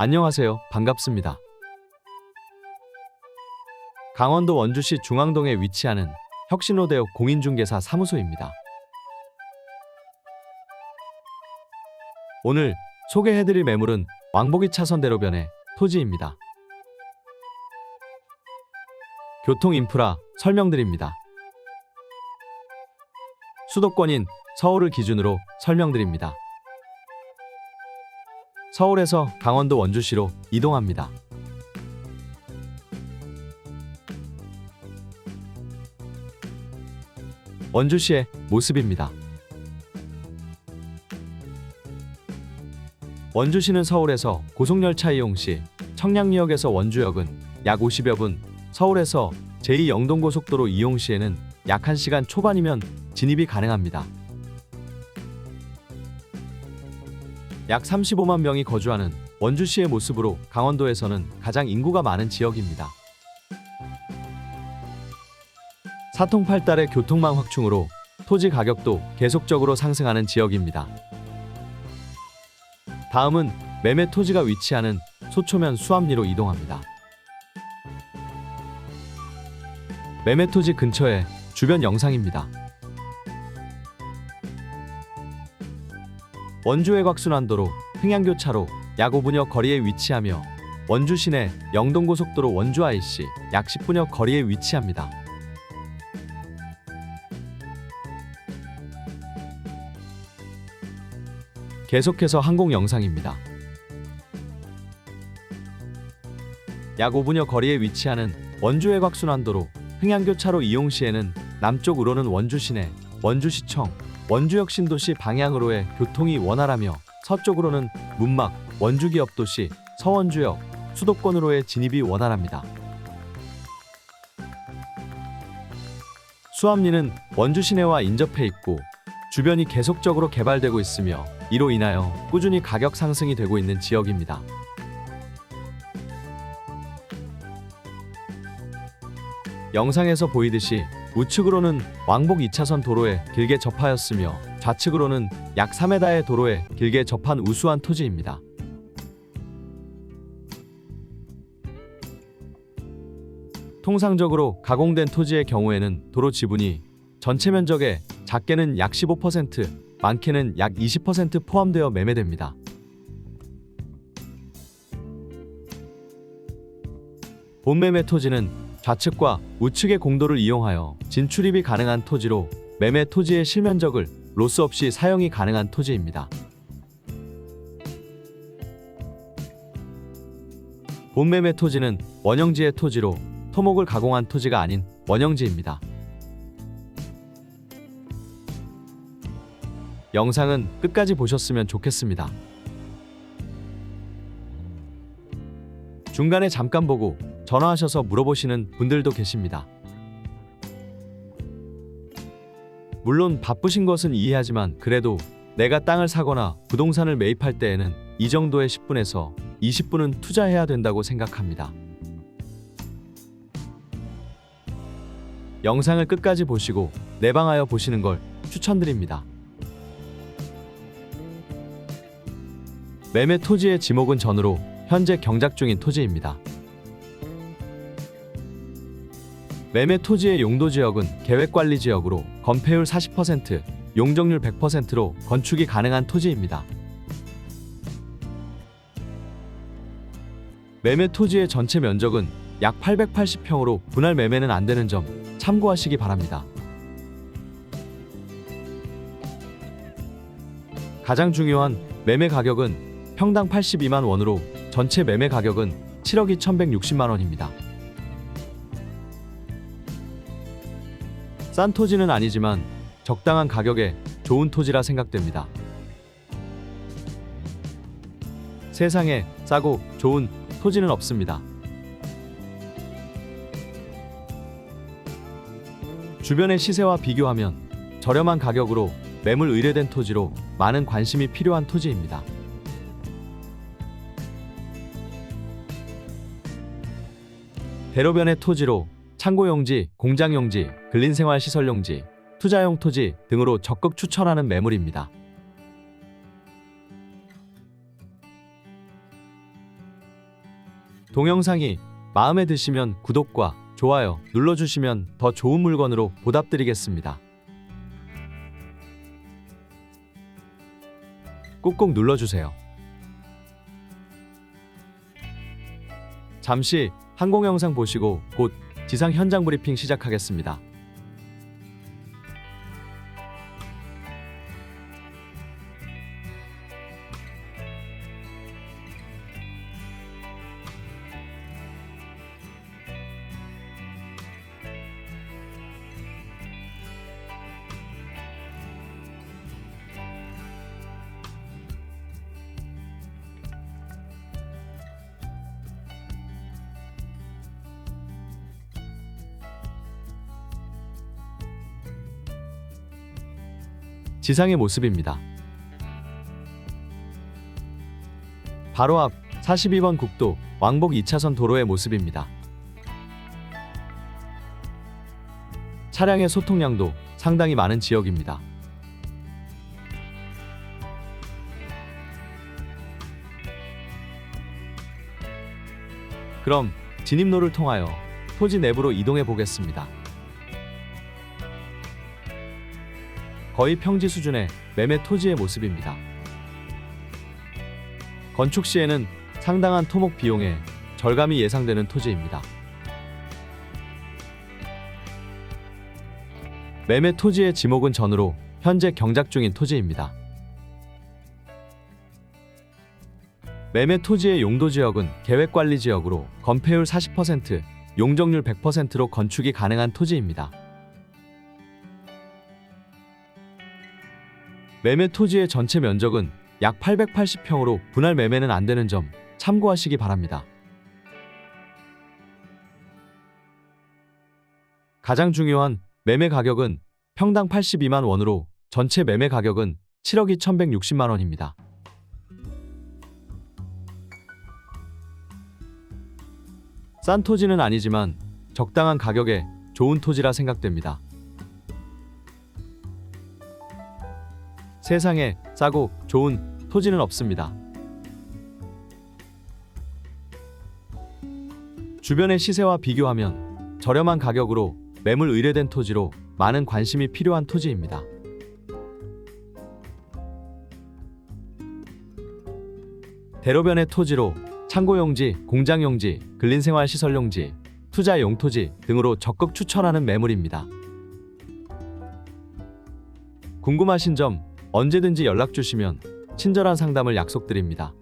안녕하세요. 반갑습니다. 강원도 원주시 중앙동에 위치하는 혁신로데오 공인중개사 사무소입니다. 오늘 소개해드릴 매물은 왕복이 차선 대로변의 토지입니다. 교통 인프라 설명드립니다. 수도권인 서울을 기준으로 설명드립니다. 서울에서 강원도 원주시로 이동합니다. 원주시의 모습입니다. 원주시는 서울에서 고속열차 이용 시 청량리역에서 원주역은 약 50여 분, 서울에서 제2영동고속도로 이용 시에는 약 1시간 초반이면 진입이 가능합니다. 약 35만 명이 거주하는 원주시의 모습으로 강원도에서는 가장 인구가 많은 지역입니다. 사통팔달의 교통망 확충으로 토지 가격도 계속적으로 상승하는 지역입니다. 다음은 매매 토지가 위치하는 소초면 수암리로 이동합니다. 매매 토지 근처의 주변 영상입니다. 원주외곽순환도로 흥양교차로 약 5분여 거리에 위치하며 원주 시내 영동고속도로 원주 IC 약 10분여 거리에 위치합니다. 계속해서 항공 영상입니다. 약 5분여 거리에 위치하는 원주 외곽순환도로 흥양교차로 이용 시에는 남쪽으로는 원주 시내, 원주시청, 원주역 신도시 방향으로의 교통이 원활하며 서쪽으로는 문막, 원주기업 도시, 서원주역, 수도권으로의 진입이 원활합니다. 수암리는 원주 시내와 인접해 있고 주변이 계속적으로 개발되고 있으며 이로 인하여 꾸준히 가격 상승이 되고 있는 지역입니다. 영상에서 보이듯이 우측으로는 왕복 2차선 도로에 길게 접하였으며 좌측으로는 약 3m의 도로에 길게 접한 우수한 토지입니다. 통상적으로 가공된 토지의 경우에는 도로 지분이 전체 면적의 작게는 약 15%, 많게는 약 20% 포함되어 매매됩니다. 본매매 토지는 좌측과 우측의 공도를 이용하여 진출입이 가능한 토지로 매매 토지의 실면적을 로스 없이 사용이 가능한 토지입니다. 본매매 토지는 원형지의 토지로 토목을 가공한 토지가 아닌 원형지입니다. 영상은 끝까지 보셨으면 좋겠습니다. 중간에 잠깐 보고 전화하셔서 물어보시는 분들도 계십니다. 물론 바쁘신 것은 이해하지만 그래도 내가 땅을 사거나 부동산을 매입할 때에는 이 정도의 10분에서 20분은 투자해야 된다고 생각합니다. 영상을 끝까지 보시고 내방하여 보시는 걸 추천드립니다. 매매 토지의 지목은 전으로 현재 경작 중인 토지입니다. 매매 토지의 용도 지역은 계획관리 지역으로 건폐율 40%, 용적률 100%로 건축이 가능한 토지입니다. 매매 토지의 전체 면적은 약 880평으로 분할 매매는 안 되는 점 참고하시기 바랍니다. 가장 중요한 매매 가격은 평당 82만 원으로 전체 매매 가격은 7억 2,160만 원입니다. 싼 토지는 아니지만 적당한 가격에 좋은 토지라 생각됩니다. 세상에 싸고 좋은 토지는 없습니다. 주변의 시세와 비교하면 저렴한 가격으로 매물 의뢰된 토지로 많은 관심이 필요한 토지입니다. 대로변의 토지로 창고용지, 공장용지, 근린생활시설용지, 투자용 토지 등으로 적극 추천하는 매물입니다. 동영상이 마음에 드시면 구독과 좋아요 눌러주시면 더 좋은 물건으로 보답드리겠습니다. 꾹꾹 눌러주세요. 잠시 항공 영상 보시고 곧 지상 현장 브리핑 시작하겠습니다. 지상의 모습입니다. 바로 앞 42번 국도 왕복 2차선 도로의 모습입니다. 차량의 소통량도 상당히 많은 지역입니다. 그럼 진입로를 통하여 토지 내부로 이동해 보겠습니다. 거의 평지 수준의 매매 토지의 모습입니다. 건축 시에는 상당한 토목 비용에 절감이 예상되는 토지입니다. 매매 토지의 지목은 전으로 현재 경작 중인 토지입니다. 매매 토지의 용도 지역은 계획 관리 지역으로 건폐율 40%, 용적률 100%로 건축이 가능한 토지입니다. 매매 토지의 전체 면적은 약 880평으로 분할 매매는 안 되는 점 참고하시기 바랍니다. 가장 중요한 매매 가격은 평당 82만 원으로 전체 매매 가격은 7억 2,160만 원입니다. 싼 토지는 아니지만 적당한 가격에 좋은 토지라 생각됩니다. 세상에 싸고 좋은 토지는 없습니다. 주변의 시세와 비교하면 저렴한 가격으로 매물 의뢰된 토지로 많은 관심이 필요한 토지입니다. 대로변의 토지로 창고용지, 공장용지, 근린생활시설용지, 투자 용토지 등으로 적극 추천하는 매물입니다. 궁금하신 점 언제든지 연락 주시면 친절한 상담을 약속드립니다.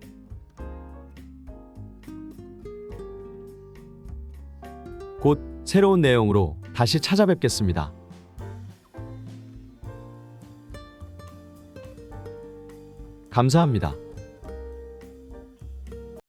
곧 새로운 내용으로 다시 찾아뵙겠습니다. 감사합니다.